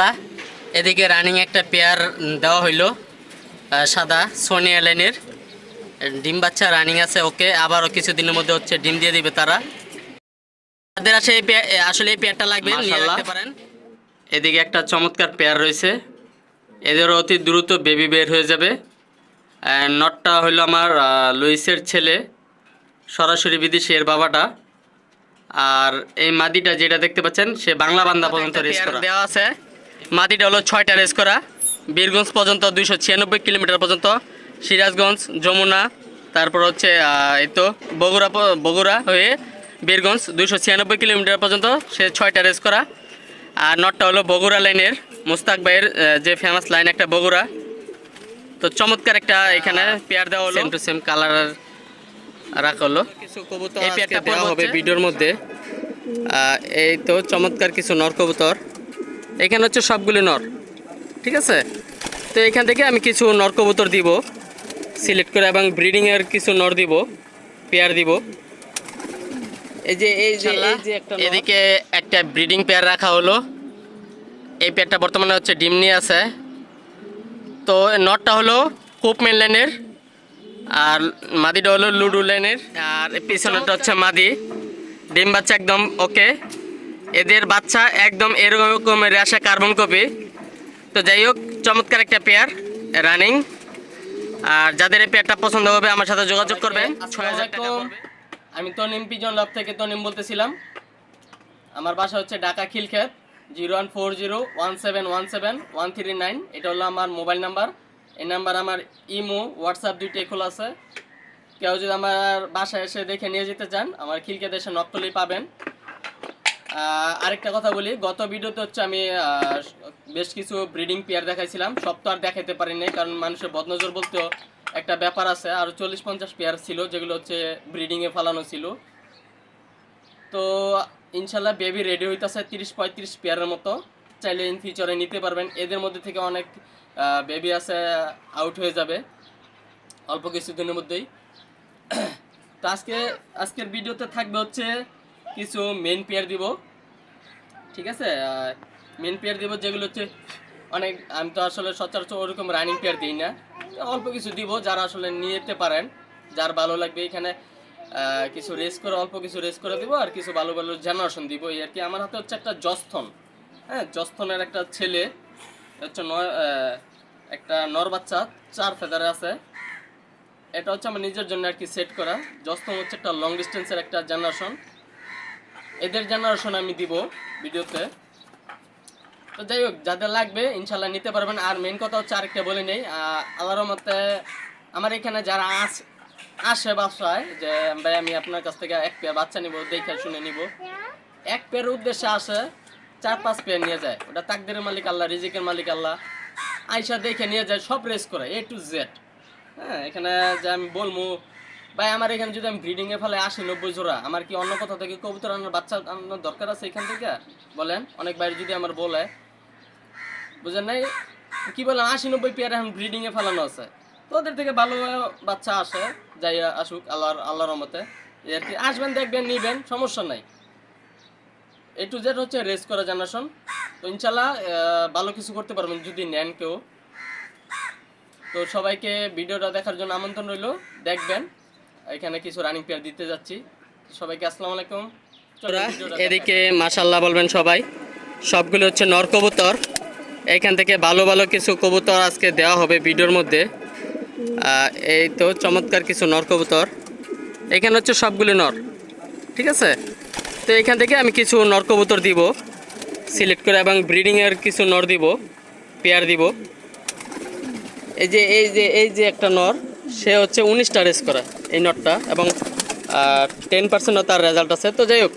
মাশাল্লাহ এদিকে রানিং একটা পেয়ার দেওয়া হইল সাদা সোনি এলেনের ডিম বাচ্চা রানিং আছে ওকে। আবারও কিছুদিনের মধ্যে হচ্ছে ডিম দিয়ে দিবে তারা। তাদের আসলে এই আসলে এই পেয়ারটা লাগবে নিয়ে। পারেন। এদিকে একটা চমৎকার পেয়ার রয়েছে। এদের অতি দ্রুত বেবি বের হয়ে যাবে। নটটা হলো আমার লুইসের ছেলে সরাসরি বিদেশি এর বাবাটা। আর এই মাদিটা যেটা দেখতে পাচ্ছেন সে বাংলা বান্দা পর্যন্ত রেস করা। দেওয়া আছে। মাদিটা হলো ছয়টা রেস করা। বীরগঞ্জ পর্যন্ত দুইশো ছিয়ানব্বই কিলোমিটার পর্যন্ত। সিরাজগঞ্জ যমুনা তারপর হচ্ছে এই তো বগুড়া বগুড়া হয়ে বীরগঞ্জ দুইশো ছিয়ানব্বই কিলোমিটার পর্যন্ত সে ছয়টা রেস করা। আর নটটা হলো বগুড়া লাইনের মুস্তাক ভাইয়ের যে ফেমাস লাইন একটা বগুড়া। তো চমৎকার একটা এখানে পেয়ার দেওয়া হলো। সেম টু সেম কালার রাখা হলো। এই পেয়ারটা দেওয়া হবে ভিডিওর মধ্যে এই তো চমৎকার কিছু নর কবুতর। এখানে হচ্ছে সবগুলি নর ঠিক আছে? তো এখান থেকে আমি কিছু নর কবুতর দিব সিলেক্ট করে এবং ব্রিডিংয়ের কিছু নর দিব পেয়ার দিব। এই যে এই যে এদিকে একটা ব্রিডিং পেয়ার রাখা হলো। এই পেয়ারটা বর্তমানে হচ্ছে ডিম নিয়ে আছে। তো নটটা হলো কোপমেন লাইনের আর মাদিটা হলো লুডু লাইনের আর পিছনেরটা হচ্ছে মাদি। ডিম বাচ্চা একদম ওকে এদের বাচ্চা একদম এরকম আসে কার্বন কপি তো যাই হোক চমৎকার একটা পেয়ার রানিং আর যাদের এই পেয়ারটা পছন্দ হবে আমার সাথে যোগাযোগ করবেন। আমি তনিম পিজন লাভ থেকে তনিম বলতেছিলাম। আমার বাসা হচ্ছে Dhaka Khilkhet zero one four zero one seven one seven one three nine. এটা হলো আমার মোবাইল নাম্বার। এই নাম্বার আমার ইমো হোয়াটসঅ্যাপ দুইটাই খোলা আছে। কেউ যদি আমার বাসায় এসে দেখে নিয়ে যেতে চান আমার খিলক্ষেত এসে নকতলি পাবেন। আরেকটা কথা বলি। গত ভিডিওতে হচ্ছে আমি বেশ কিছু ব্রিডিং পেয়ার দেখাইছিলাম। সব তো আর দেখাইতে পারিনি কারণ মানুষের বদনজর বলতেও একটা ব্যাপার আছে। আর চল্লিশ পঞ্চাশ পেয়ার ছিল, যেগুলো হচ্ছে ব্রিডিংয়ে ফালানো ছিল। তো ইনশাল্লাহ বেবি রেডি হইতেছে তিরিশ পঁয়ত্রিশ পেয়ারের মতো। চাইলে ইন ফিউচারে নিতে পারবেন। এদের মধ্যে থেকে অনেক বেবি আছে আউট হয়ে যাবে। অল্প কিছুদিনের মধ্যেই। তো আজকে, আজকের ভিডিওতে থাকবে হচ্ছে কিছু মেন পেয়ার দিব। ঠিক আছে? মেন পেয়ার দিব যেগুলো হচ্ছে অনেক, আমি তো আসলে সচরাচর ওরকম রানিং পেয়ার দিই না। অল্প কিছু দিব যারা আসলে নিয়ে যেতে পারেন, যার ভালো লাগবে এখানে কিছু রেস করে, অল্প কিছু রেস করে দিব আর কিছু ভালো ভালো জেনারেশন দিব। এই আর কি, আমার হাতে হচ্ছে একটা জস্থন। হ্যাঁ জস্থনের একটা ছেলে, হচ্ছে নয় একটা নর বাচ্চা, চার ফেদারে আছে। এটা হচ্ছে আমার নিজের জন্য আর কি সেট করা। জস্তম হচ্ছে একটা লং ডিস্টেন্সের একটা জেনারেশন এদের জেনারেশন আমি দিব ভিডিওতে। তো যাই হোক, যাদের লাগবে, ইনশাল্লাহ নিতে পারবেন। আর মেন কথা হচ্ছে আরেকটা বলে নেই আল্লাহর মতে আমার এখানে যারা আস, আসে বাসায়, যে ভাই আমি আপনার কাছ থেকে এক পেয়ার বাচ্চা নিব, দেখে শুনে নিব। এক পেয়ার উদ্দেশ্যে আসে, চার, পাঁচ পেয়ার নিয়ে যায়। ওটা তাকদের মালিক আল্লাহ, রিজিকের মালিক আল্লাহ। আইসা দেখে নিয়ে যায়, সব রেস করে এ টু জেড হ্যাঁ এখানে যে আমি বলব ভাই, আমার এখানে যদি আমি ব্রিডিং এ ফেলে আসি, নব্বই জোড়া, আমার কি অন্য কোথাও থেকে কবুতর আনার বাচ্চা আনার দরকার আছে এখান থেকে? বলেন, অনেক বাইরে যদি আমার বলে, বুঝেন নাই? কি বলেন, আশি নব্বই পেয়ার এখন ব্রিডিং এ ফেলানো আছে। তো ওদের থেকে ভালো বাচ্চা আসে যাই আসুক, আল্লাহর আল্লাহর মতে আর কি, আসবেন, দেখবেন, নিবেন, সমস্যা নাই। এ টু জেড হচ্ছে রেস করা জেনারেশন তো ইনশাল্লাহ ভালো কিছু করতে পারবেন যদি নেন কেউ। তো সবাইকে ভিডিওটা দেখার জন্য আমন্ত্রণ রইল। দেখবেন। এখানে কিছু রানিং পেয়ার দিতে যাচ্ছি। সবাইকে আসসালামু আলাইকুম। এদিকে মাশাল্লাহ বলবেন সবাই। সবগুলো হচ্ছে নর কবুতর। এখান থেকে ভালো ভালো কিছু কবুতর আজকে দেওয়া হবে ভিডিওর মধ্যে। এই তো চমৎকার কিছু নর কবুতর। এখানে হচ্ছে সবগুলো নর। ঠিক আছে? তো এখান থেকে আমি কিছু নর কবুতর দিব। সিলেক্ট করে এবং ব্রিডিংয়ের কিছু নর দিব। পেয়ার দিব। এই যে এই যে এই যে একটা নর। সে হচ্ছে উনিশটা রেস করা এই নটটা এবং টেন পার্সেন্টও তার রেজাল্ট আছে। তো যাই হোক,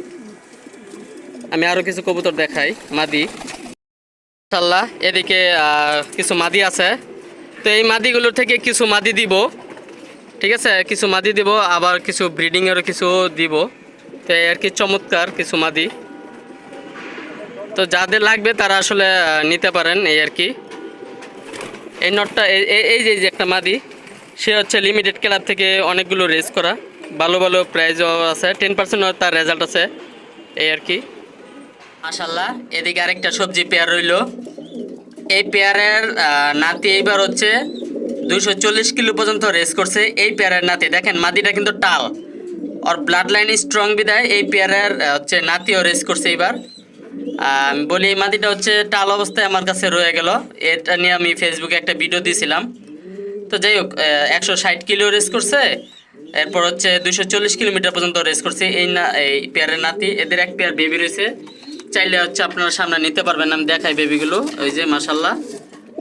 আমি আরও কিছু কবুতর দেখাই, মাদি। ইনশাল্লাহ এদিকে কিছু মাদি আছে। তো এই মাদিগুলোর থেকে কিছু মাদি দিব, ঠিক আছে? কিছু মাদি দিব, আবার কিছু ব্রিডিংয়েরও কিছু দিব। তো আর কি চমৎকার কিছু মাদি। তো যাদের লাগবে তারা আসলে নিতে পারেন এই আর কি। এই নটটা এই- এই যে একটা মাদি সে হচ্ছে লিমিটেড ক্লাব থেকে অনেকগুলো রেস করা। ভালো ভালো প্রাইজও আছে টেন পার্সেন্ট তার রেজাল্ট আছে, এই আর কি। মাশাল্লাহ এদিকে আরেকটা সবজি পেয়ার রইল। এই পেয়ারের নাতি এইবার হচ্ছে দুশো কিলো পর্যন্ত রেস করছে। এই পেয়ারের নাতি, দেখেন, মাদিটা কিন্তু টাল। ওর ব্লাড লাইন স্ট্রং বিদায়, এই পেয়ারের হচ্ছে নাতিও রেস করছে এইবার। বলি, এই মাদিটা হচ্ছে টাল অবস্থায় আমার কাছে রয়ে গেল। এটা নিয়ে আমি ফেসবুকে একটা ভিডিও দিয়েছিলাম তো যাই হোক একশো ষাট কিলো রেস করছে, এরপর হচ্ছে দুশো চল্লিশ কিলোমিটার পর্যন্ত রেস করছে এই না, এই পেয়ারের নাতি। এদের এক পেয়ার বেবি রয়েছে। চাইলে হচ্ছে আপনারা সামনে নিতে পারবেন, আমি দেখাই বেবিগুলো ওই যে মাসাল্লাহ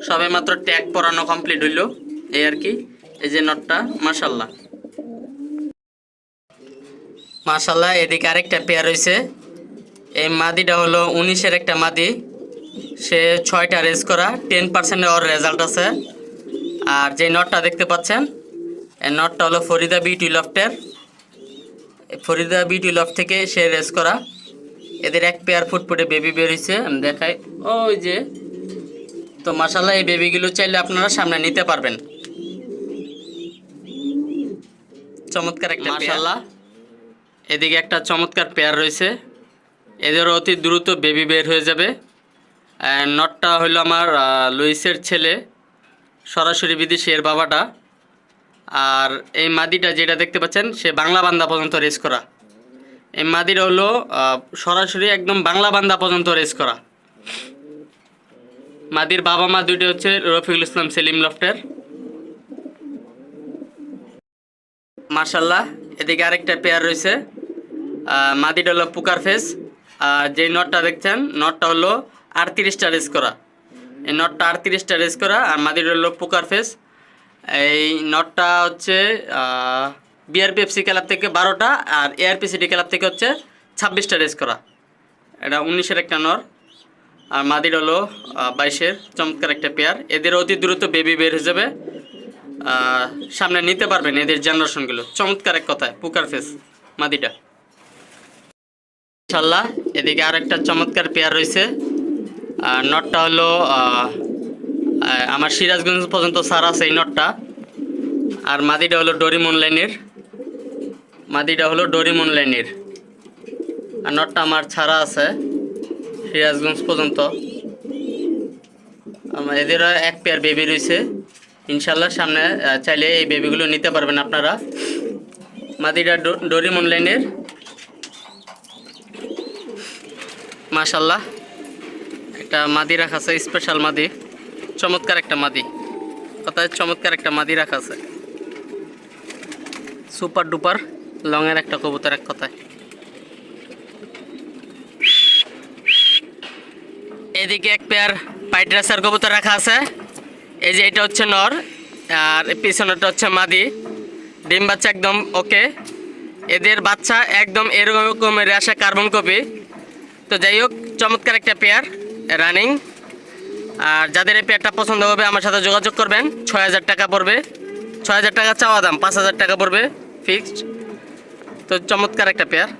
সবে মাত্র ট্যাগ পরানো কমপ্লিট হইল, এই আর কি। এই যে নটটা মাসাল্লাহ মাসাল্লাহ এদিকে আরেকটা পেয়ার রয়েছে। এই মাদিটা হলো উনিশের একটা মাদি। সে ছয়টা রেস করা টেন পার্সেন্টের ওর রেজাল্ট আছে। আর যে নটটা দেখতে পাচ্ছেন এই নটটা হলো ফরিদা বিউটি লফটের। ফরিদা বিউটি লফট থেকে সে রেস করা। এদের এক পেয়ার ফুটফুটে বেবি বেরিয়েছে আমি দেখাই। ওই যে তো মাসাল্লাহ এই বেবিগুলো চাইলে আপনারা সামনে নিতে পারবেন। চমৎকার একটা মাসাল্লাহ এদিকে একটা চমৎকার পেয়ার রয়েছে। এদের অতি দ্রুত বেবি বের হয়ে যাবে। আর নটটা হলো আমার লুইসের ছেলে। সরাসরি বিদেশি এর বাবাটা আর এই মাদিটা যেটা দেখতে পাচ্ছেন, সে বাংলা বান্দা পর্যন্ত রেস করা। এই মাদিটা হলো সরাসরি একদম বাংলা বান্দা পর্যন্ত রেস করা। মাদির বাবা মা দুইটা হচ্ছে রফিকুল ইসলাম, সেলিম লফটের। মার্শাল্লাহ এদিকে আরেকটা পেয়ার রয়েছে। মাদিটা হলো পুকার ফেস আর যে নটটা দেখছেন, নটটা হলো আটত্রিশটা রেস করা। নটটা আটত্রিশটা রেস করা, আর মাদিটা হলো পুকার ফেস এই নটটা হচ্ছে বিআরপিএফসি ক্লাব থেকে বারোটা, আর এআরপিসিডি ক্লাব থেকে হচ্ছে ছাব্বিশটা রেস করা। এটা উনিশের একটা নর, আর মাদির হলো বাইশের, চমৎকার একটা পেয়ার এদের অতি দ্রুত বেবি বের হয়ে যাবে সামনে নিতে পারবেন এদের জেনারেশনগুলো চমৎকার এক কথায়, পুকার ফেস মাদিটা। ইনশাল্লাহ এদিকে আর একটা চমৎকার পেয়ার রয়েছে। নটটা হলো আমার সিরাজগঞ্জ পর্যন্ত সার আছে এই নটটা। আর মাদিটা হলো ডরিমন লাইনের। মাদিটা হলো ডরিমন লাইনের। আর নটটা আমার ছাড়া আছে সিরাজগঞ্জ পর্যন্ত। এদেরও এক পেয়ার বেবি রয়েছে। ইনশাল্লাহ সামনে চাইলে এই বেবিগুলো নিতে পারবেন আপনারা। মাদিটা ডরিমন লাইনের। মাশাল্লাহ। একটা মাদি রাখা আছে স্পেশাল মাদি। চমৎকার একটা মাদি। কথায় চমৎকার একটা মাদি রাখা আছে। সুপার ডুপার লংয়ের একটা কবুতর এক কথায়। এদিকে এক পেয়ার পাইট কবুতর রাখা আছে। এই যে এটা হচ্ছে নর, আর পিছনেরটা হচ্ছে মাদি। ডিম বাচ্চা একদম ওকে। এদের বাচ্চা একদম এরকমের আসে কার্বন কপি তো যাই হোক, চমৎকার একটা পেয়ার রানিং আর যাদের এই পেয়ারটা পছন্দ হবে আমার সাথে যোগাযোগ করবেন। ছয় হাজার টাকা পড়বে। ছয় হাজার টাকা চাওয়া দাম পাঁচ হাজার টাকা পড়বে ফিক্সড তো চমৎকার একটা পেয়ার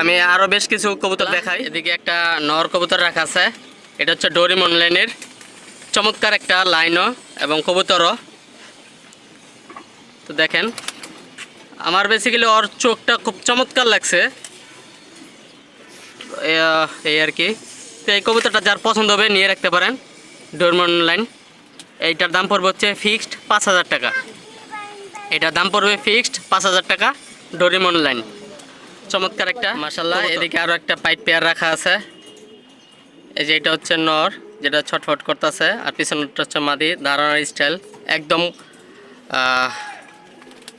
আমি আরও বেশ কিছু কবুতর দেখাই। এদিকে একটা নর কবুতর রাখা আছে। এটা হচ্ছে ডোরিমন লাইনের চমৎকার একটা লাইনও এবং কবুতরও। তো দেখেন আমার বেসিক্যালি ওর চোখটা খুব চমৎকার লাগছে। এই আর কি। তো এই কবুতরটা যার পছন্দ হবে নিয়ে রাখতে পারেন। Dorman line. এইটার দাম পড়বে হচ্ছে ফিক্সড পাঁচ হাজার টাকা। এটার দাম পড়বে ফিক্সড পাঁচ হাজার টাকা ডোরিমন লাইন। চমৎকার একটা মাসাল্লাহ এদিকে আরও একটা পাইপ পেয়ার রাখা আছে। এই যে এটা হচ্ছে নর যেটা ছটফট করতেছে আর পিছনটা হচ্ছে মাদি দাঁড়ানোর স্টাইল একদম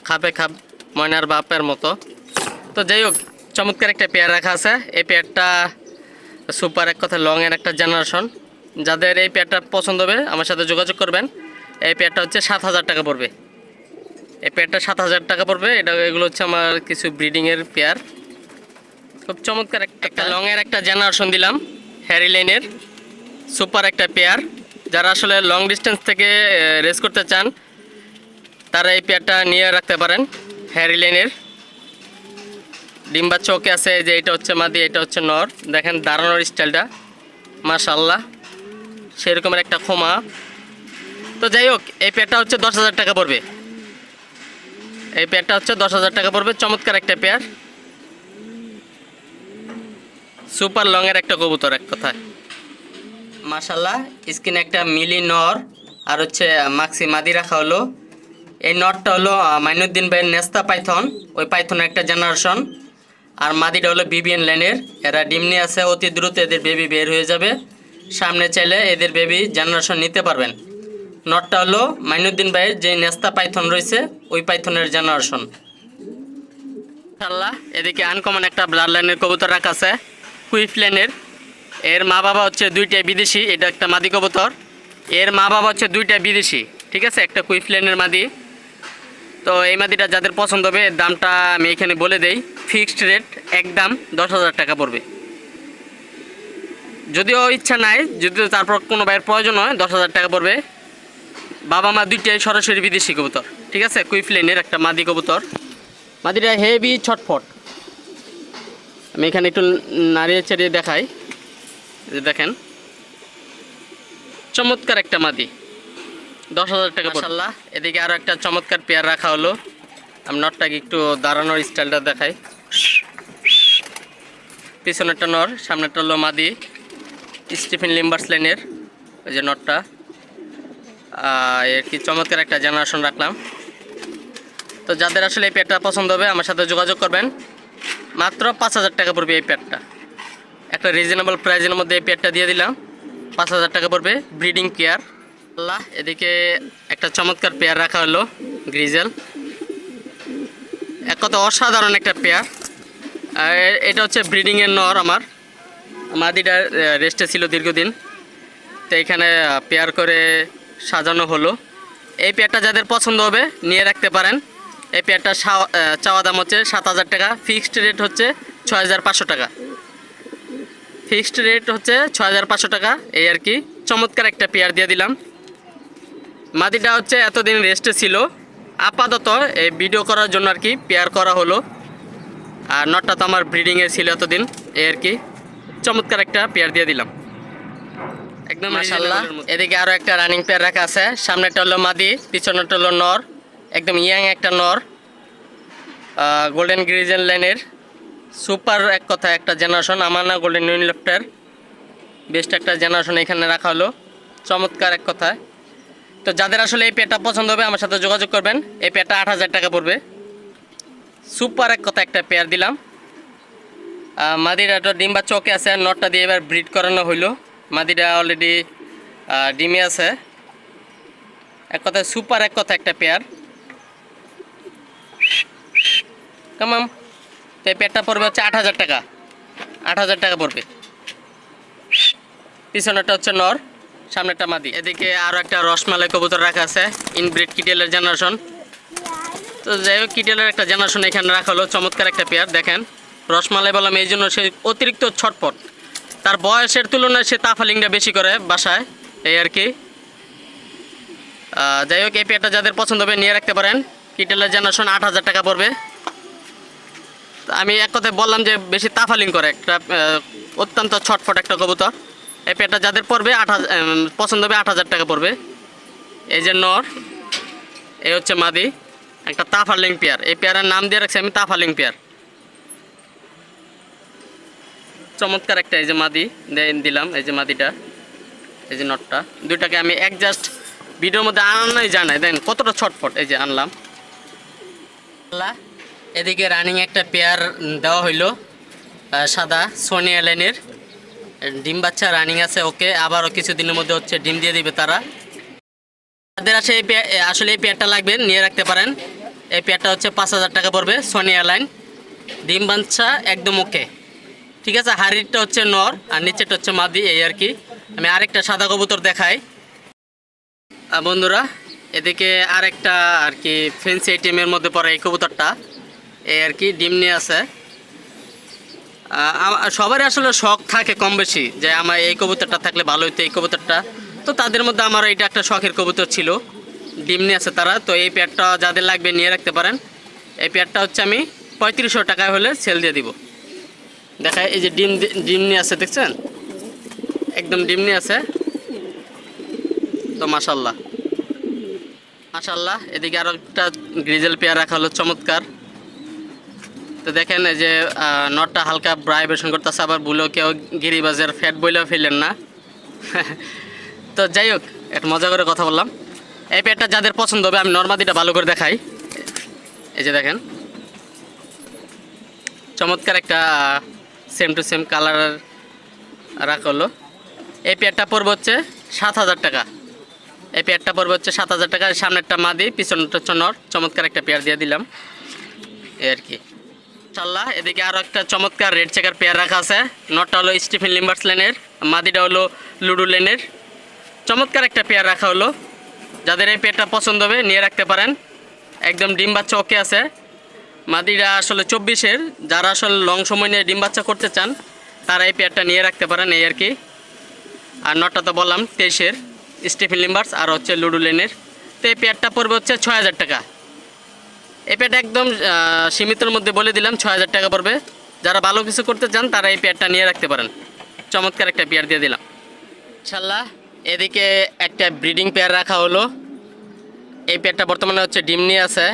খাপে খাপ ময়নার বাপের মতো। তো যাই হোক চমৎকার একটা পেয়ার রাখা আছে। এই পেয়ারটা সুপার এক কথা লং এর একটা জেনারেশন যাদের এই পেয়ারটা পছন্দ হবে আমার সাথে যোগাযোগ করবেন। এই পেয়ারটা হচ্ছে সাত হাজার টাকা পড়বে। এই পেয়ারটা সাত হাজার টাকা পড়বে। এটা এগুলো হচ্ছে আমার কিছু ব্রিডিংয়ের পেয়ার খুব চমৎকার একটা একটা লং এর একটা জেনারেশন দিলাম হ্যারি লাইনের সুপার একটা পেয়ার যারা আসলে লং ডিস্টেন্স থেকে রেস করতে চান তারা এই পেয়ারটা নিয়ে রাখতে পারেন হ্যারি লাইনের ডিম্বা চৌকে আছে যে এটা হচ্ছে মাদি, এটা হচ্ছে নর। দেখেন দাঁড়ানোর স্টাইলটা। মাশাল্লাহ সেরকমের একটা খোমা। তো যাই হোক, এই পেয়ারটা হচ্ছে দশ হাজার টাকা পড়বে। এই পেয়ারটা হচ্ছে দশ হাজার টাকা পড়বে, চমৎকার একটা পেয়ার। সুপার লংয়ের একটা কবুতর এক কথায়। মাশাল্লাহ স্ক্রিনে একটা মিলি নর আর হচ্ছে মাক্সি মাদি রাখা হলো। এই নটটা হলো মাইনুদ্দিন ভাইয়ের নেস্তা পাইথন। ওই পাইথনের একটা জেনারেশন। আর মাদিটা হলো বিবিএন লাইনের এরা ডিম নিয়ে আছে অতি দ্রুত এদের বেবি বের হয়ে যাবে। সামনে চাইলে এদের বেবি জেনারেশন নিতে পারবেন। নটটা হলো মাইনুদ্দিন ভাইয়ের যে নেস্তা পাইথন রয়েছে, ওই পাইথনের জেনারেশন ইনশাল্লাহ এদিকে আনকমন একটা ব্লাড লাইনের কবুতর রাখা আছে, কুইফ লাইনের এর মা বাবা হচ্ছে দুইটা বিদেশি, এটা একটা মাদি কবুতর। এর মা বাবা হচ্ছে দুইটা বিদেশি, ঠিক আছে? একটা কুইফ লাইনের মাদি। তো এই মাদিটা যাদের পছন্দ হবে, দামটা আমি এখানে বলে দেই ফিক্সড রেট একদম দশ হাজার টাকা পড়বে। যদিও ইচ্ছা নাই যদি তারপর কোনো ভাইয়ের প্রয়োজন হয়, দশ হাজার টাকা পড়বে। বাবা মা দুইটাই সরাসরি বিদেশি কবুতর, ঠিক আছে? কুইফ লাইনের একটা মাদি কবুতর। মাদিটা হেভি ছটফট। আমি এখানে একটু নাড়িয়ে চাড়িয়ে দেখাই। দেখেন, চমৎকার একটা মাদি। দশ হাজার টাকা মাসাল্লাহ এদিকে আরও একটা চমৎকার পেয়ার রাখা হলো। আমি নটটাকে একটু দাঁড়ানোর স্টাইলটা দেখাই। পিছনেরটা নর সামনেরটা হলো মাদি। স্টিফেন লিম্বার্স লাইনের ওই যে নটটা। আহ, এর কি চমৎকার একটা জেনারেশন রাখলাম। তো যাদের আসলে এই প্যাডটা পছন্দ হবে আমার সাথে যোগাযোগ করবেন। মাত্র পাঁচ হাজার টাকা পড়বে এই প্যাডটা একটা রিজনেবল প্রাইজের মধ্যে এই প্যাডটা দিয়ে দিলাম। পাঁচ হাজার টাকা পড়বে ব্রিডিং পেয়ার আল্লাহ এদিকে একটা চমৎকার পেয়ার রাখা হলো, গ্রিজেল। এক কথা অসাধারণ একটা পেয়ার। এটা হচ্ছে ব্রিডিংয়ের নর আমার। মাদিটা রেস্টে ছিল দীর্ঘদিন। তো এখানে পেয়ার করে সাজানো হলো। এই পেয়ারটা যাদের পছন্দ হবে, নিয়ে রাখতে পারেন। এই পেয়ারটা চাওয়া দাম হচ্ছে সাত হাজার টাকা। ফিক্সড রেট হচ্ছে ছয় হাজার পাঁচশো টাকা। ফিক্সড রেট হচ্ছে ছয় হাজার পাঁচশো টাকা। এই আর কি, চমৎকার একটা পেয়ার দিয়ে দিলাম। মাদিটা হচ্ছে এতদিন রেস্টে ছিল। আপাতত এই ভিডিও করার জন্য আর কি পেয়ার করা হলো। আর নটটা তো আমার ব্রিডিংয়ে ছিল এতদিন এই আর কি। চমৎকার একটা পেয়ার দিয়ে দিলাম। একদম মাশাল্লাহ এদিকে আরও একটা রানিং পেয়ার রাখা আছে। সামনেটা হলো মাদি পিছনেরটা হলো নর। একদম ইয়াং একটা নর। গোল্ডেন গ্রিজেন লাইনের সুপার এক কথা একটা জেনারেশন আমার না গোল্ডেন ইউনিলেফটের বেস্ট একটা জেনারেশন এখানে রাখা হলো। চমৎকার এক কথায় তো যাদের আসলে এই পেয়ারটা পছন্দ হবে, আমার সাথে যোগাযোগ করবেন। এই পেয়ারটা আট হাজার টাকা পড়বে। সুপার এক কথা একটা পেয়ার দিলাম। মাদিটা তো ডিম বা চকে আছে আর নটটা দিয়ে এবার ব্রিড করানো হইল। মাদিটা অলরেডি ডিমে আছে। এক কথায় সুপার এক কথা একটা পেয়ার। কামাম তো এই পেয়ারটা পড়বে হচ্ছে আট হাজার টাকা। আট হাজার টাকা পড়বে। পিছনেরটা হচ্ছে নর। সামনেরটা মাদি। এদিকে আরও একটা রসমালাই কবুতর রাখা আছে ইনব্রিড কিটেলের জেনারেশন তো যাই হোক কিটেলের একটা জেনারেশন এখানে রাখা হলো, চমৎকার একটা পেয়ার দেখেন। রসমালাই বললাম এই জন্য সে অতিরিক্ত ছটপট। তার বয়সের তুলনায় সে তাফালিংটা বেশি করে বাসায়, এই আর কি। যাই হোক, এই পেয়ারটা যাদের পছন্দ হবে নিয়ে রাখতে পারেন। কিটেলের জেনারেশন আট হাজার টাকা পড়বে। আমি এক কথায় বললাম যে বেশি তাফালিং করে একটা অত্যন্ত ছটফট একটা কবুতর। এই পেয়ারটা যাদের পড়বে আট হাজার পছন্দ হবে আট হাজার টাকা পড়বে। এই যে নর, এই হচ্ছে মাদি, একটা তাফালিং পেয়ার। এই পেয়ারের নাম দিয়ে রাখছি আমি তাফালিং পেয়ার। চমৎকার একটা এই যে মাদি দিলাম এই যে মাদিটা, এই যে নটটা। দুইটাকে আমি একজাস্ট ভিডিওর মধ্যে আনাই জানাই। দেন কতটা ছটফট এই যে আনলাম। এদিকে রানিং একটা পেয়ার দেওয়া হইল সাদা সোনি এলাইনের ডিম বাচ্চা রানিং আছে, ওকে আবারও কিছুদিনের মধ্যে হচ্ছে ডিম দিয়ে দিবে তারা। তাদের আসে এই আসলে এই পেয়ারটা লাগবে, নিয়ে রাখতে পারেন। এই পেয়ারটা হচ্ছে পাঁচ হাজার টাকা পড়বে সোনি এয়ারলাইন ডিম বাচ্চা একদম ওকে। ঠিক আছে, হাড়িটা হচ্ছে নর, আর নিচেটা হচ্ছে মাদি, এই আর কি। আমি আরেকটা সাদা কবুতর দেখাই। বন্ধুরা, এদিকে আরেকটা আর কি ফেন্সি আইটেমের মধ্যে পড়ে এই কবুতরটা। এই আর কি, ডিম নিয়ে আছে। সবারই আসলে শখ থাকে কম বেশি, যে আমার এই কবুতরটা থাকলে ভালো হতো এই কবুতরটা। তো তাদের মধ্যে আমার এটা একটা শখের কবুতর ছিল। ডিম নিয়ে আছে তারা, তো এই পেয়ারটা যাদের লাগবে নিয়ে রাখতে পারেন। এই পেয়ারটা হচ্ছে আমি পঁয়ত্রিশশো টাকায় হলে সেল দিয়ে দিব। দেখায় এই যে ডিম ডিম নিয়ে আছে, দেখছেন? একদম ডিম নিয়ে আছে। তো মাসাল্লাহ মাসাল্লাহ এদিকে আরও একটা গ্রিজেল পেয়ার রাখা হলো, চমৎকার। তো দেখেন এই যে নটটা হালকা ব্রাইব্রেশন করতেছে, আবার ভুলেও কেউ গিরিবাজের ফ্যাট বইলেও ফেলেন না। তো যাই হোক, একটা মজা করে কথা বললাম। এই পেয়ারটা যাদের পছন্দ হবে, আমি নর্মাদিটা ভালো করে দেখাই। এই যে দেখেন, চমৎকার একটা সেম টু সেম কালার রাখা হলো। এই পেয়ারটা পড়বে হচ্ছে সাত হাজার টাকা। এই পেয়ারটা পড়বে হচ্ছে সাত হাজার টাকা। সামনেরটা মাদি, পিছনটা হচ্ছে নর। চমৎকার একটা পেয়ার দিয়ে দিলাম। এই আর কি। ইনশাল্লাহ এদিকে আরও একটা চমৎকার রেড চেকার পেয়ার রাখা আছে। নটটা হলো স্টিফেন লিম্বার্স লেনের, মাদিটা হলো লুডু লেনের। চমৎকার একটা পেয়ার রাখা হলো। যাদের এই পেয়ারটা পছন্দ হবে, নিয়ে রাখতে পারেন। একদম ডিম বাচ্চা ওকে আছে। মাদিরা আসলে চব্বিশের। যারা আসলে লং সময় নিয়ে ডিম বাচ্চা করতে চান, তারা এই পেয়ারটা নিয়ে রাখতে পারেন এই আর কি। আর নটটা তো বললাম, তেইশের। স্টিফেন লিম্বার্স আর হচ্ছে লুডু লেনের। তো এই পেয়ারটা পড়বে হচ্ছে ছয় হাজার টাকা। এই পেয়ারটা একদম সীমিতর মধ্যে বলে দিলাম ছয় হাজার টাকা পড়বে। যারা ভালো কিছু করতে চান, তারা এই পেয়ারটা নিয়ে রাখতে পারেন। চমৎকার একটা পেয়ার দিয়ে দিলাম। ইনশাল্লাহ এদিকে একটা ব্রিডিং পেয়ার রাখা হলো। এই পেয়ারটা বর্তমানে হচ্ছে ডিম নিয়ে আছে।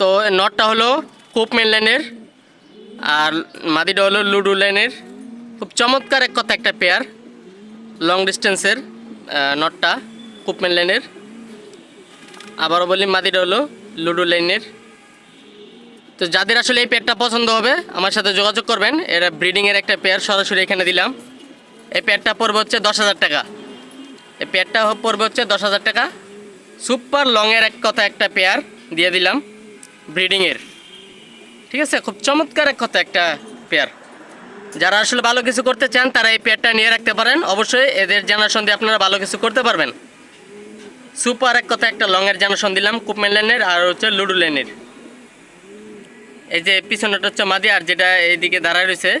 তো নটটা হলো কুপমেন লেনের আর মাদিটা হলো লুডু লেনের খুব চমৎকার এক কথা একটা পেয়ার লং ডিস্টেন্সের নটটা কুপমেন লেনের আবারও বলি, মাদিটা হলো লুডু লাইনের। তো যাদের আসলে এই পেয়ারটা পছন্দ হবে, আমার সাথে যোগাযোগ করবেন। এরা ব্রিডিংয়ের একটা পেয়ার সরাসরি এখানে দিলাম। এই পেয়ারটা পড়বে হচ্ছে দশ হাজার টাকা। এই পেয়ারটা পড়বে হচ্ছে দশ হাজার টাকা। সুপার লংয়ের এক কথা একটা পেয়ার দিয়ে দিলাম ব্রিডিংয়ের ঠিক আছে? খুব চমৎকার এক কথা একটা পেয়ার। যারা আসলে ভালো কিছু করতে চান, তারা এই পেয়ারটা নিয়ে রাখতে পারেন। অবশ্যই এদের জেনারেশন দিয়ে আপনারা ভালো কিছু করতে পারবেন। সুপার এক কথা একটা লংয়ের জেনারেশন দিলাম কুপমেন লেনের আর হচ্ছে লুডু লেনের এই যে পিছনেটা হচ্ছে মাদি আর যেটা এইদিকে দাঁড়ায় রয়েছে,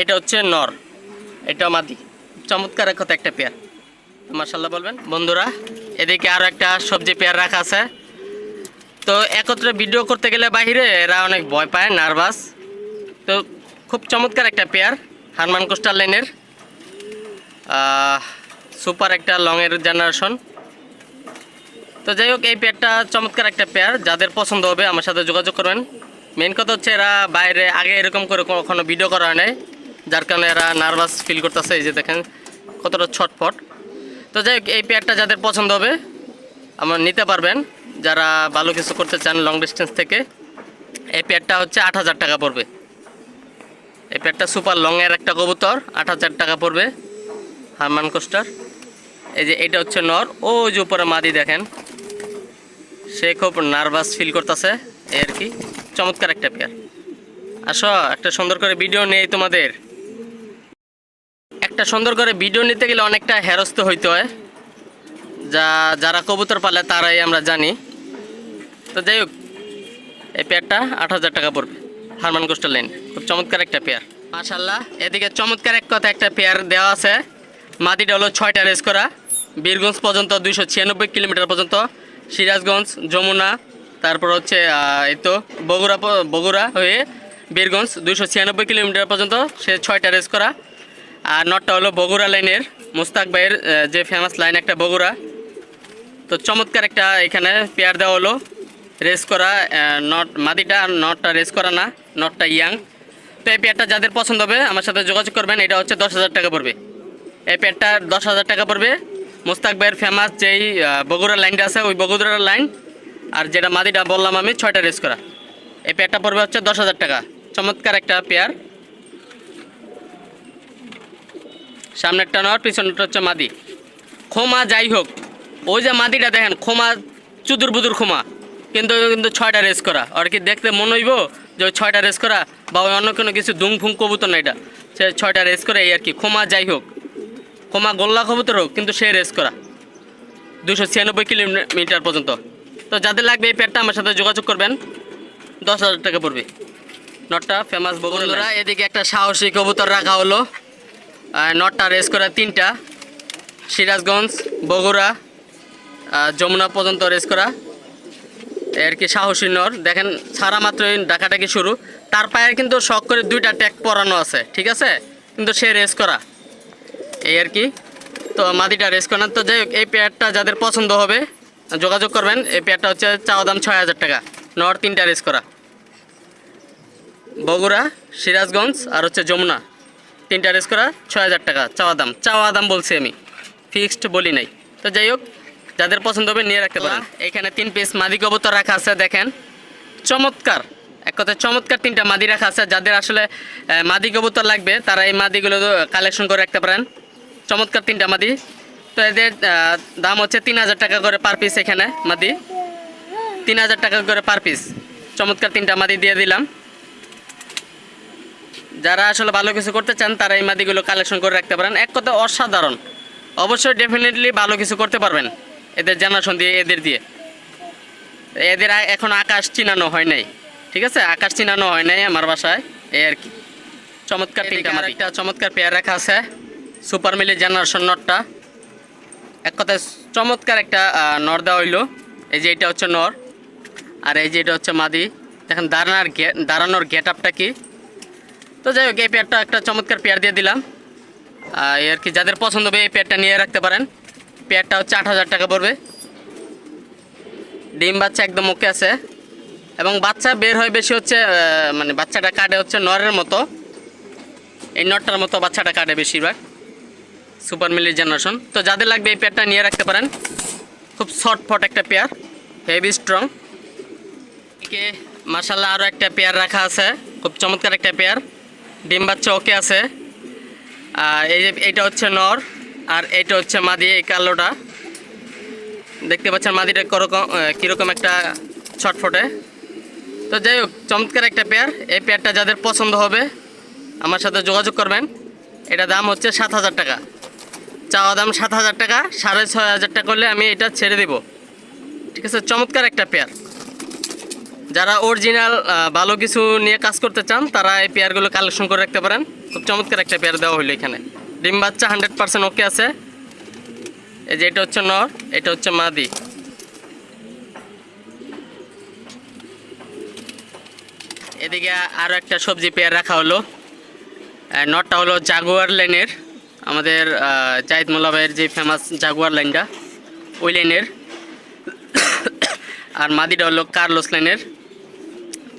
এটা হচ্ছে নর। এটা মাদি। চমৎকার এক কথা একটা পেয়ার মার্শাল্লাহ বলবেন, বন্ধুরা, এদিকে আরও একটা সবজি পেয়ার রাখা আছে। তো একত্রে ভিডিও করতে গেলে বাইরে এরা অনেক ভয় পায় নার্ভাস তো খুব চমৎকার একটা পেয়ার হারমান কোস্টার লাইনের সুপার একটা লংয়ের জেনারেশন তো যাই হোক, এই পেয়ারটা চমৎকার একটা পেয়ার যাদের পছন্দ হবে আমার সাথে যোগাযোগ করবেন। মেন কথা হচ্ছে এরা বাইরে আগে এরকম করে কখনো ভিডিও করা হয় নাই, যার কারণে এরা নার্ভাস ফিল করতেছে, এই যে দেখেন কতটা ছটফট। তো যাই হোক, এই পেয়ারটা যাদের পছন্দ হবে, আমার নিতে পারবেন। যারা ভালো কিছু করতে চান লং ডিস্টেন্স থেকে, এই পেয়ারটা হচ্ছে আট হাজার টাকা পড়বে। এই পেয়ারটা সুপার লংয়ের একটা কবুতর, আট হাজার টাকা পড়বে, হারমান কোস্টার। এই যে এটা হচ্ছে নর ও যে উপরে মাদি দেখেন। সে খুব নার্ভাস ফিল করতেছে। এই আর কি? চমৎকার একটা পেয়ার আসো, একটা সুন্দর করে ভিডিও নেই তোমাদের। একটা সুন্দর করে ভিডিও নিতে গেলে অনেকটা হেরস্ত হইতে হয়। যা, যারা কবুতর পালে তারাই আমরা জানি। তো যাই হোক, এই পেয়ারটা আট হাজার টাকা পড়বে। হারমান কোস্টাল লাইন খুব চমৎকার একটা পেয়ার মাশাল্লাহ এদিকে চমৎকার এক কথা একটা পেয়ার দেওয়া আছে। মাটিটা হলো ছয়টা রেস করা। বীরগঞ্জ পর্যন্ত দুইশো ছিয়ানব্বই কিলোমিটার পর্যন্ত। সিরাজগঞ্জ, যমুনা, তারপর হচ্ছে এই তো বগুড়া বগুড়া হয়ে বীরগঞ্জ দুশো ছিয়ানব্বই কিলোমিটার পর্যন্ত সে ছয়টা রেস করা। আর নটটা হলো বগুড়া লাইনের মুস্তাক ভাইয়ের যে ফেমাস লাইন একটা বগুড়া। তো চমৎকার একটা এখানে পেয়ার দেওয়া হলো রেস করা নট, মাদিটা আর নটটা রেস করা না, নটটা ইয়াং তো এই পেয়ারটা যাদের পছন্দ হবে, আমার সাথে যোগাযোগ করবেন, এটা হচ্ছে দশ হাজার টাকা পড়বে। এই পেয়ারটা দশ হাজার টাকা পড়বে মুস্তাক ভাইয়ের ফেমাস যেই বগুড়ার লাইনটা আছে, ওই বগুড়ার লাইন আর যেটা মাদিটা বললাম আমি, ছয়টা রেস করা। এই পেয়ারটা পড়বে হচ্ছে দশ হাজার টাকা। চমৎকার একটা পেয়ার সামনেরটা নর পিছনেরটা হচ্ছে মাদি। খোমা যাই হোক, ওই যে মাদিটা দেখেন খোমা চুদুর বুদুর খোমা কিন্তু কিন্তু ছয়টা রেস করা। আর কি দেখতে মনে হইব যে ছয়টা রেস করা, বা অন্য কোনো কিছু দুং ফুং কবুতর না এটা। সে ছয়টা রেস করে এই আর কি। খোমা যাই হোক। খোমা গোল্লা কবুতর হোক কিন্তু সে রেস করা। দুশো ছিয়ানব্বই কিলোমিটার পর্যন্ত। তো যাদের লাগবে এই প্যাডটা আমার সাথে যোগাযোগ করবেন। দশ হাজার টাকা পড়বে। নটটা ফেমাস বগুড়া এদিকে একটা সাহসী কবুতর রাখা হলো। নটটা রেস করা তিনটা। সিরাজগঞ্জ বগুড়া যমুনা পর্যন্ত রেস করা। এর কি সাহসী নর। দেখেন ছাড়া মাত্রই ডাকাটাকি শুরু। তার পায়ে কিন্তু শখ করে দুইটা ট্যাগ পরানো আছে ঠিক আছে? কিন্তু সে রেস করা। এই আর কি। তো মাদিটা রেস করার তো যাই হোক এই পেয়ারটা যাদের পছন্দ হবে যোগাযোগ করবেন। এই পেয়ারটা হচ্ছে চাওয়া দাম ছয় হাজার টাকা। নর তিনটা রেস করা। বগুড়া সিরাজগঞ্জ আর হচ্ছে যমুনা। তিনটা রেস করা ছয় হাজার টাকা চাওয়া দাম। চাওয়া দাম বলছি আমি। ফিক্সড বলি নাই। তো যাই হোক যাদের পছন্দ হবে নিয়ে রাখতে পারেন। এখানে তিন পিস মাদি কবুতর রাখা আছে দেখেন। চমৎকার। এক কথায় চমৎকার তিনটা মাদি রাখা আছে। যাদের আসলে মাদি কবুতর লাগবে তারা এই মাদিগুলো কালেকশন করে রাখতে পারেন। চমৎকার তিনটা মাদি। তো এদের দাম হচ্ছে তিন হাজার টাকা করে পার পিস এখানে মাদি। তিন হাজার টাকা করে পার পিস চমৎকার তিনটা মাদি দিয়ে দিলাম। যারা আসলে ভালো কিছু করতে চান তারা এই মাদিগুলো কালেকশন করে রাখতে পারেন। এক কথা অসাধারণ। অবশ্যই ডেফিনেটলি ভালো কিছু করতে পারবেন এদের জানাশোন দিয়ে এদের দিয়ে। এদের এখন আকাশ চিনানো হয় নাই। ঠিক আছে? আকাশ চিনানো হয় নাই আমার বাসায়। এই আর কি। চমৎকার তিনটা মাদি। একটা চমৎকার পেয়ার রাখা আছে। সুপার মিলি জেনারেশন নটটা। এক কথায় চমৎকার একটা নর দেওয়া হইল। এই যে এটা হচ্ছে নর, আর এই যে এটা হচ্ছে মাদি। দেখেন, দাঁড়ানোর দাঁড়ানোর গেট আপটা কি? তো যাই হোক, এই পেয়ারটা একটা চমৎকার পেয়ার দিয়ে দিলাম। আর কি, যাদের পছন্দ হবে এই পেয়ারটা নিয়ে রাখতে পারেন। পেয়ারটা হচ্ছে আট হাজার টাকা পড়বে। ডিম বাচ্চা একদম ওকে আছে। এবং বাচ্চা বের হয় বেশি হচ্ছে মানে বাচ্চাটা কাটে হচ্ছে নরের মতো। এই নটটার মতো বাচ্চাটা কাটে বেশিরভাগ। সুপার মিলির জেনারেশন। তো যাদের লাগবে এই পেয়ারটা নিয়ে রাখতে পারেন। খুব শর্ট ফট একটা পেয়ার, হেভি স্ট্রং। এদিকে মার্শাল্লাহ আরও একটা পেয়ার রাখা আছে, খুব চমৎকার একটা পেয়ার। ডিম বাচ্চা ওকে আছে। আর এই যে এইটা হচ্ছে নর, আর এইটা হচ্ছে মাদি, এই কালোটা। দেখতে পাচ্ছেন মাদিটা করকম কীরকম একটা ছটফটে। তো যাই হোক, চমৎকার একটা পেয়ার। এই পেয়ারটা যাদের পছন্দ হবে, আমার সাথে যোগাযোগ করবেন। এটা দাম হচ্ছে সাত হাজার টাকা। চাওয়া দাম সাত হাজার টাকা, সাড়ে ছয় হাজার টাকা করলে আমি এটা ছেড়ে দেব। ঠিক আছে, চমৎকার একটা পেয়ার যারা অরিজিনাল ভালো কিছু নিয়ে কাজ করতে চান, তারা এই পেয়ারগুলো কালেকশন করে রাখতে পারেন। খুব চমৎকার একটা পেয়ার দেওয়া হলো এখানে। ডিম বাচ্চা হান্ড্রেড পার্সেন্ট ওকে আছে। এই যে এটা হচ্ছে নর, এটা হচ্ছে মাদি। এদিকে আরও একটা সবজি পেয়ার রাখা হলো। নটটা হলো জাগুয়ার লাইনের আমাদের জাহিদ মোল্লা ভাইয়ের যে ফেমাস জাগুয়ার লাইনটা ওই লাইনের আর মাদিটা হলো কার্লোস লাইনের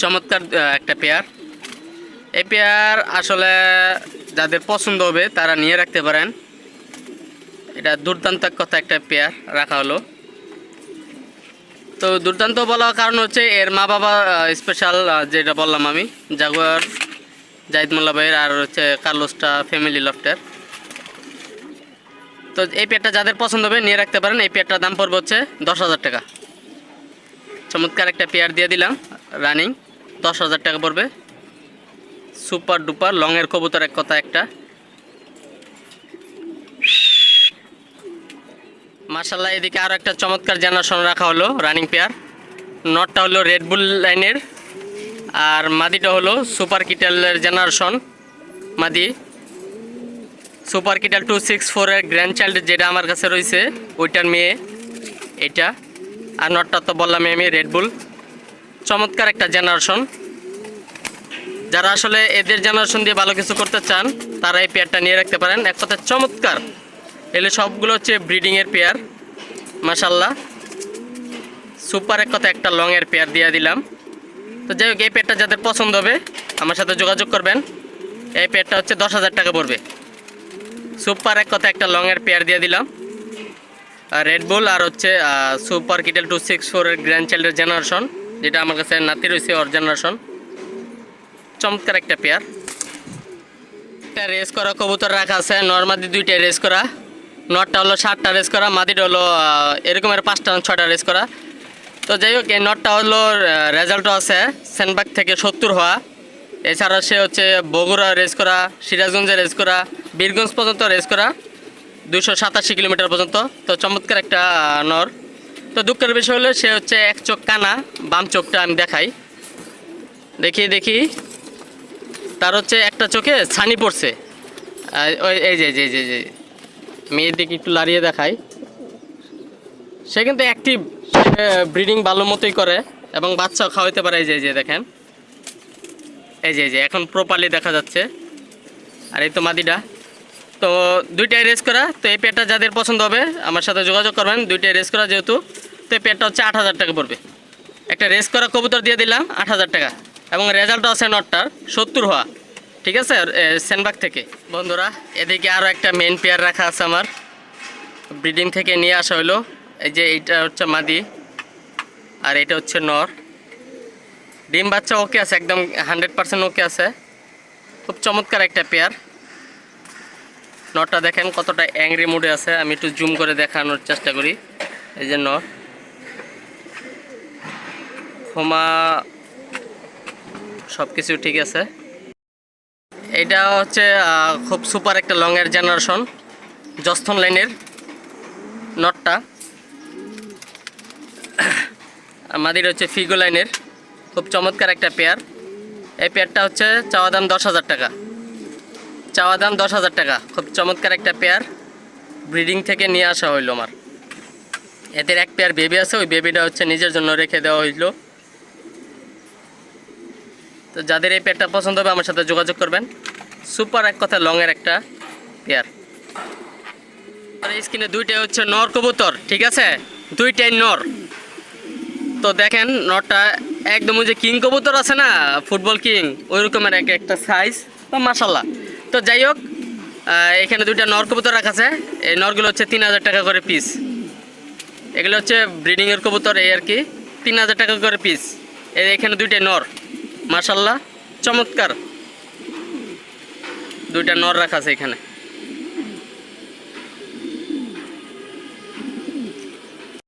চমৎকার একটা পেয়ার এই পেয়ার আসলে যাদের পছন্দ হবে, তারা নিয়ে রাখতে পারেন। এটা দুর্দান্ত কথা একটা পেয়ার রাখা হলো। তো দুর্দান্ত বলার কারণ হচ্ছে, এর মা বাবা স্পেশাল যেটা বললাম আমি জাগুয়ার জাহিদ মোল্লা ভাইয়ের, আর হচ্ছে কার্লোসটা ফ্যামিলি লফটের তো এই পেয়ারটা যাদের পছন্দ হবে নিয়ে রাখতে পারেন। এই পেয়ারটার দাম পড়বে হচ্ছে দশ হাজার টাকা। চমৎকার একটা পেয়ার দিয়ে দিলাম রানিং দশ হাজার টাকা পড়বে। সুপার ডুপার, লংয়ের কবুতর এক কথা একটা। মার্শাল্লাহ এদিকে আরও একটা চমৎকার জেনারেশন রাখা হলো রানিং পেয়ার। নটটা হলো রেডবুল লাইনের আর মাদিটা হলো সুপার কিটেলের জেনারেশন মাদি সুপার কিটেল টু সিক্স ফোরের গ্র্যান্ড চাইল্ড যেটা আমার কাছে রয়েছে, ওইটার মেয়ে, এটা। আর নটটা তো বললাম আমি রেডবুল চমৎকার একটা জেনারেশন যারা আসলে এদের জেনারেশন দিয়ে ভালো কিছু করতে চান, তারা এই পেয়ারটা নিয়ে রাখতে পারেন। এক কথা চমৎকার। এলে সবগুলো হচ্ছে ব্রিডিংয়ের পেয়ার মাসাল্লাহ সুপার এক কথা একটা লংয়ের পেয়ার দিয়ে দিলাম। তো যাই হোক, এই পেয়ারটা যাদের পছন্দ হবে, আমার সাথে যোগাযোগ করবেন। এই পেয়ারটা হচ্ছে দশ হাজার টাকা পড়বে। সুপার এক কথা একটা লংয়ের পেয়ার দিয়ে দিলাম। আর রেডবুল আর হচ্ছে সুপার কিটেল টু সিক্স ফোরের গ্র্যান্ড চাইল্ডের জেনারেশন যেটা আমার কাছে নাতি রয়েছে ওর জেনারেশন চমৎকার একটা পেয়ার একটা রেস করা কবুতর রাখা আছে নর্মাদি দুইটা রেস করা। নটটা হলো সাতটা রেস করা মাদিটা হলো এরকমের পাঁচটা ছটা রেস করা। তো যাই হোক, এই নটটা হলো রেজাল্টও আছে সেনবাগ থেকে সত্তর হওয়া। এছাড়া সে হচ্ছে বগুড়া রেস করা, সিরাজগঞ্জে রেস করা, বীরগঞ্জ পর্যন্ত রেস করা, দুশো সাতাশি কিলোমিটার পর্যন্ত। তো চমৎকার একটা নর। তো দুঃখের বিষয় হলো সে হচ্ছে এক চোখ কানা, বাম চোখটা আমি দেখাই। দেখি দেখি। তার হচ্ছে একটা চোখে ছানি পড়ছে। ওই, এই যে যে যে যে। মেয়ের দিকে একটু লাড়িয়ে দেখাই। সে কিন্তু অ্যাক্টিভ ব্রিডিং ভালো মতোই করে এবং বাচ্চাও খাওয়াইতে পারে, এই যে যে, দেখেন। এই যে এই যে, এখন প্রপারলি দেখা যাচ্ছে। আর এই তো মাদিটা। তো দুইটাই রেস করা, তো এই পেটটা যাদের পছন্দ হবে, আমার সাথে যোগাযোগ করবেন। দুইটাই রেস করা যেহেতু, তো এই পেটটা হচ্ছে আট হাজার টাকা পড়বে। একটা রেস করা কবুতর দিয়ে দিলাম, আট হাজার টাকা। এবং রেজাল্টও আছে নটটার, সত্তর হওয়া। ঠিক আছে? সেনবাগ থেকে। বন্ধুরা, এদিকে আরও একটা মেন পেয়ার রাখা আছে আমার। ব্রিডিং থেকে নিয়ে আসা হলো। এই যে, এইটা হচ্ছে মাদি। আর এটা হচ্ছে নর। ডিম বাচ্চা ওকে আছে, একদম হান্ড্রেড পার্সেন্ট ওকে আছে। খুব চমৎকার একটা পেয়ার নটটা দেখেন কতটা অ্যাংরি মুডে আছে, আমি একটু জুম করে দেখানোর চেষ্টা করি। এই যে নর হোমা সব কিছু ঠিক আছে। এটা হচ্ছে খুব সুপার একটা লংয়ের জেনারেশন জস্থন লাইনের নটটা। আমাদের হচ্ছে ফিগো লাইনের খুব চমৎকার একটা পেয়ার। এই পেয়ারটা হচ্ছে চাওয়া দাম দশ হাজার টাকা। চাওয়া দাম দশ হাজার টাকা। খুব চমৎকার একটা পেয়ার। ব্রিডিং থেকে নিয়ে আসা হইল আমার। এদের এক পেয়ার বেবি আছে, ওই বেবিটা হচ্ছে নিজের জন্য রেখে দেওয়া হইল। তো যাদের এই পেয়ারটা পছন্দ হবে আমার সাথে যোগাযোগ করবেন। সুপার এক কথা লংয়ের একটা পেয়ার। স্ক্রিনে দুইটাই হচ্ছে নর কবুতর, ঠিক আছে? দুইটাই নর। তো দেখেন নরটা একদম ওই যে কিং কবুতর আছে না, ফুটবল কিং ওই রকমের এক একটা সাইজ তো মাসাল্লাহ তো যাই হোক এখানে দুইটা নর কবুতর রাখা আছে, এই নরগুলো হচ্ছে তিন হাজার টাকা করে পিস এগুলো হচ্ছে ব্রিডিংয়ের কবুতর এই আর কি, তিন হাজার টাকা করে পিস এই এখানে দুইটা নর মাসাল্লাহ চমৎকার। দুইটা নর রাখা আছে এখানে।